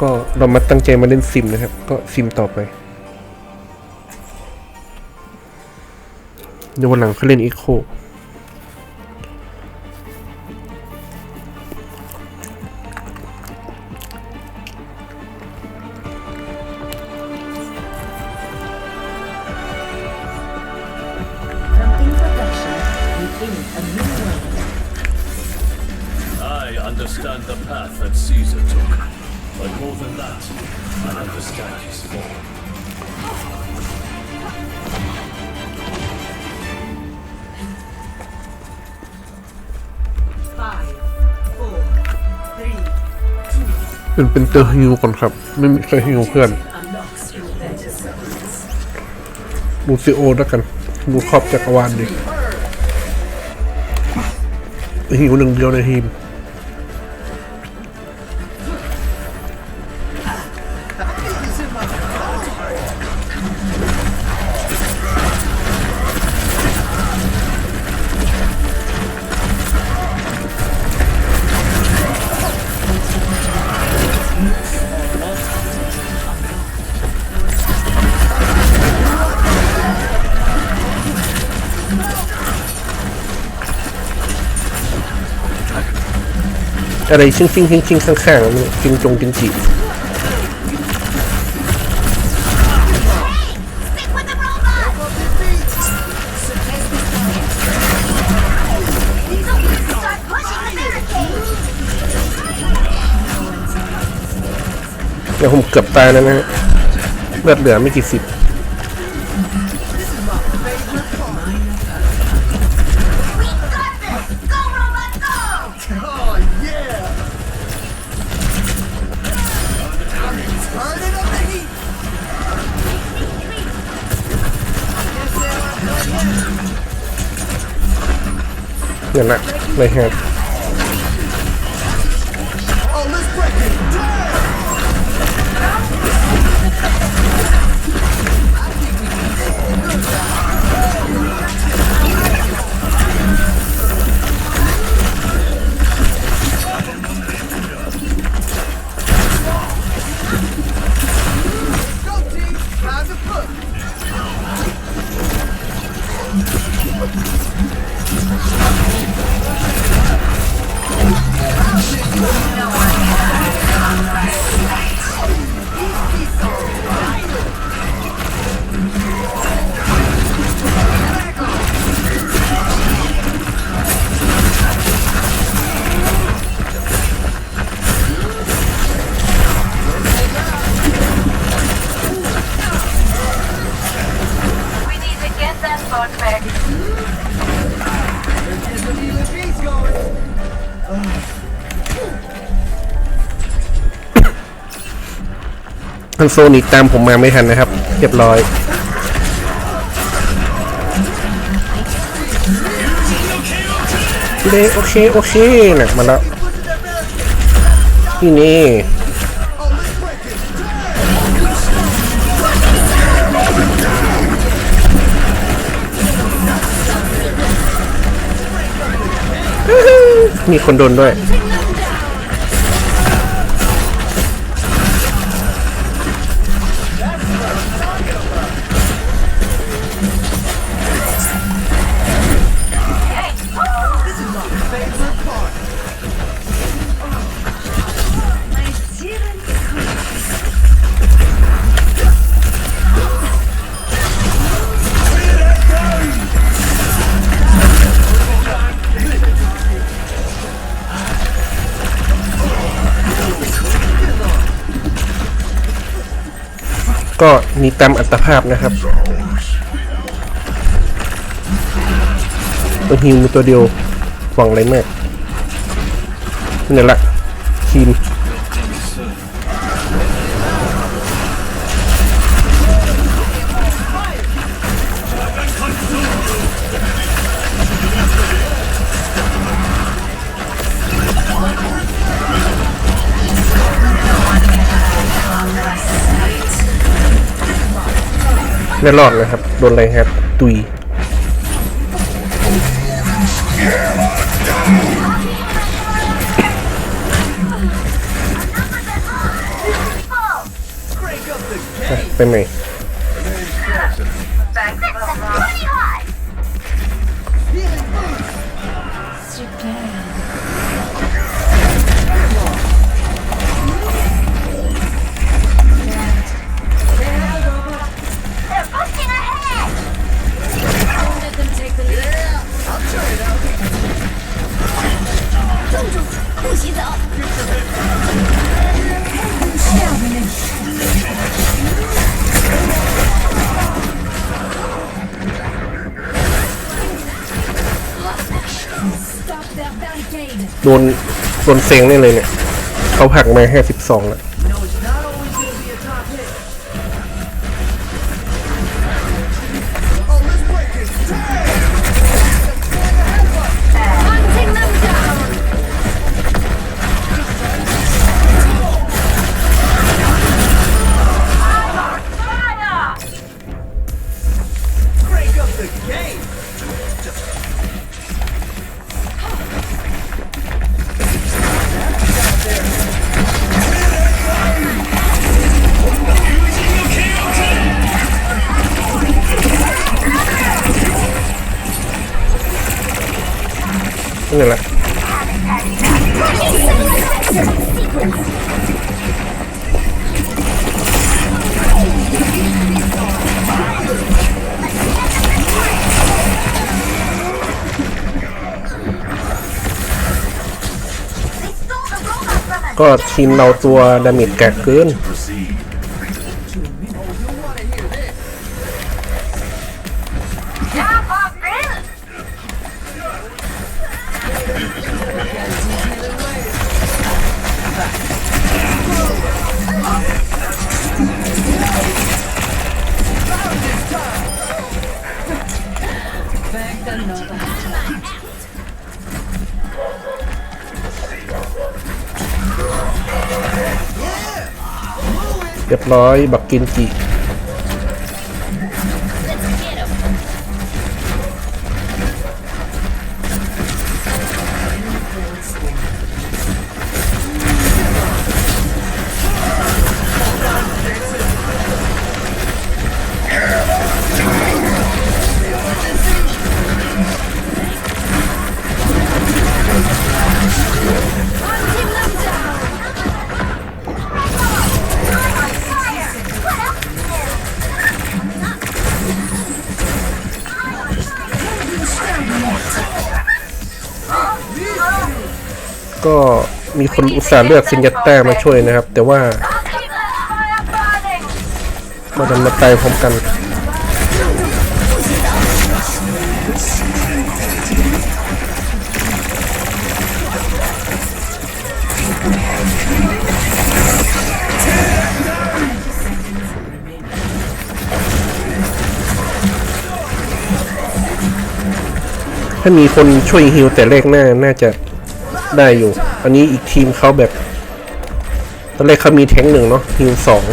ก็เรามาตั้งใจมาเล่นซิมนะครับ ก็ซิมต่อไปเดี๋ยววันหลังเขาเล่นอีโค Она пускает его. เป็นเป็นเตอร์ฮิวก่อนครับ ไม่มีใครฮิวเพื่อน ลูซิโอแล้วกันดูครอบจักรวาลดิฮิวหนึ่งเดียวในทีม อะไรชิงชิงชิงชิงข้างๆนี่จิงจงจิงจีเดี๋ยวผมเกือบตายแล้วนะฮะเลือดเหลือไม่กี่สิบ เดี๋ยนะเลยฮะ ทันโซนิกตามผมมาไม่ทันนะครับ เรียบร้อย เลโอเค โอเคหนะมาแล้วนี่นี่มีคนโดนด้วย ก็มีตามอัตภาพนะครับตัวฮิวมีตัวเดียวหวังอะไรมากนี่แหละทีม ไม่รอดเลยครับ โดนอะไรครับ ตุยไปไหม Stop their barricade. โดนโดนเซ็งได้เลยเนี่ย เขาหักมาแค่สิบสองแล้ว นี่แหละก็ทีมเราตัวดาเมจแกะเกิน เรียบร้อย บักกินจิ ก็มีคนอุตส่าห์เลือกซินยัตแต้มาช่วยนะครับ แต่ว่ามาดันมาตายพร้อมกันถ้ามีคนช่วยฮิลแต่แรกหน้า น่าจะ ได้อยู่ อันนี้อีกทีมเขาแบบตอนแรกเขามีแทงหนึ่งเนาะฮิลสอง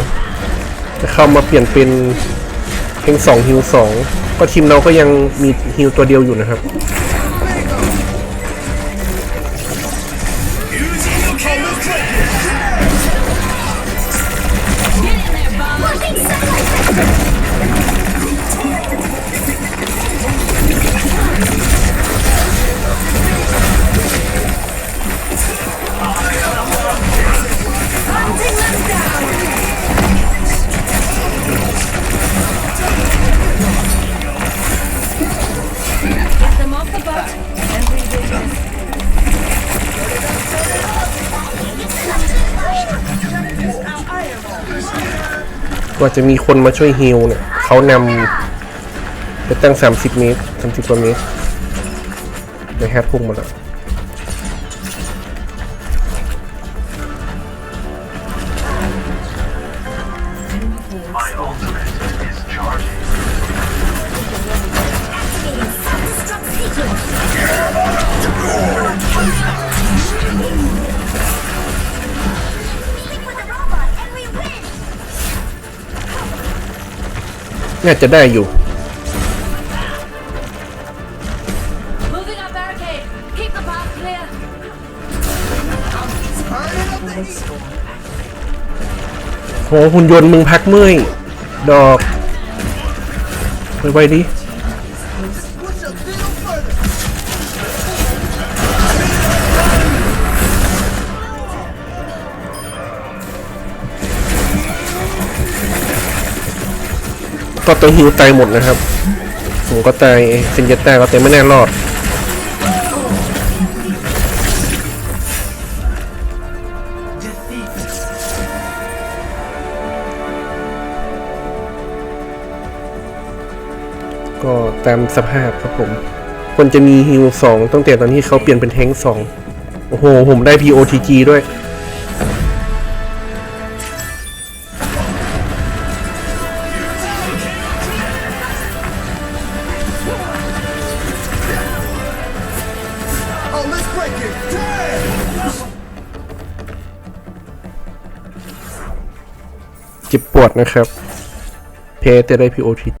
จะเข้ามาเปลี่ยนเป็นแทงสองฮิลสองก็ทีมเราก็ยังมีฮิลตัวเดียวอยู่นะครับ กว่าจะมีคนมาช่วยฮิลเนี่ยเขานำไปตั้ง 30 เมตร 30 กว่าเมตรในแฮตพุ่งมาแล้ว น่าจะได้อยู่ Moving our barricade. Keep the path clear. Ồ, โหหุ่นยนต์มึงพักเมื่อย ดอกไวๆดิ ก็ตัวฮิวตายหมดนะครับ ผมก็ตายเซนเยต้าก็แต่ไม่แน่รอดก็ตามสภาพครับผม คนจะมีฮิวสองตั้งแต่ตอนที่เขาเปลี่ยนเป็นแทงสอง โอ้โห ผมได้ POTG ด้วย ปวดนะครับเพแต่ได้ POTG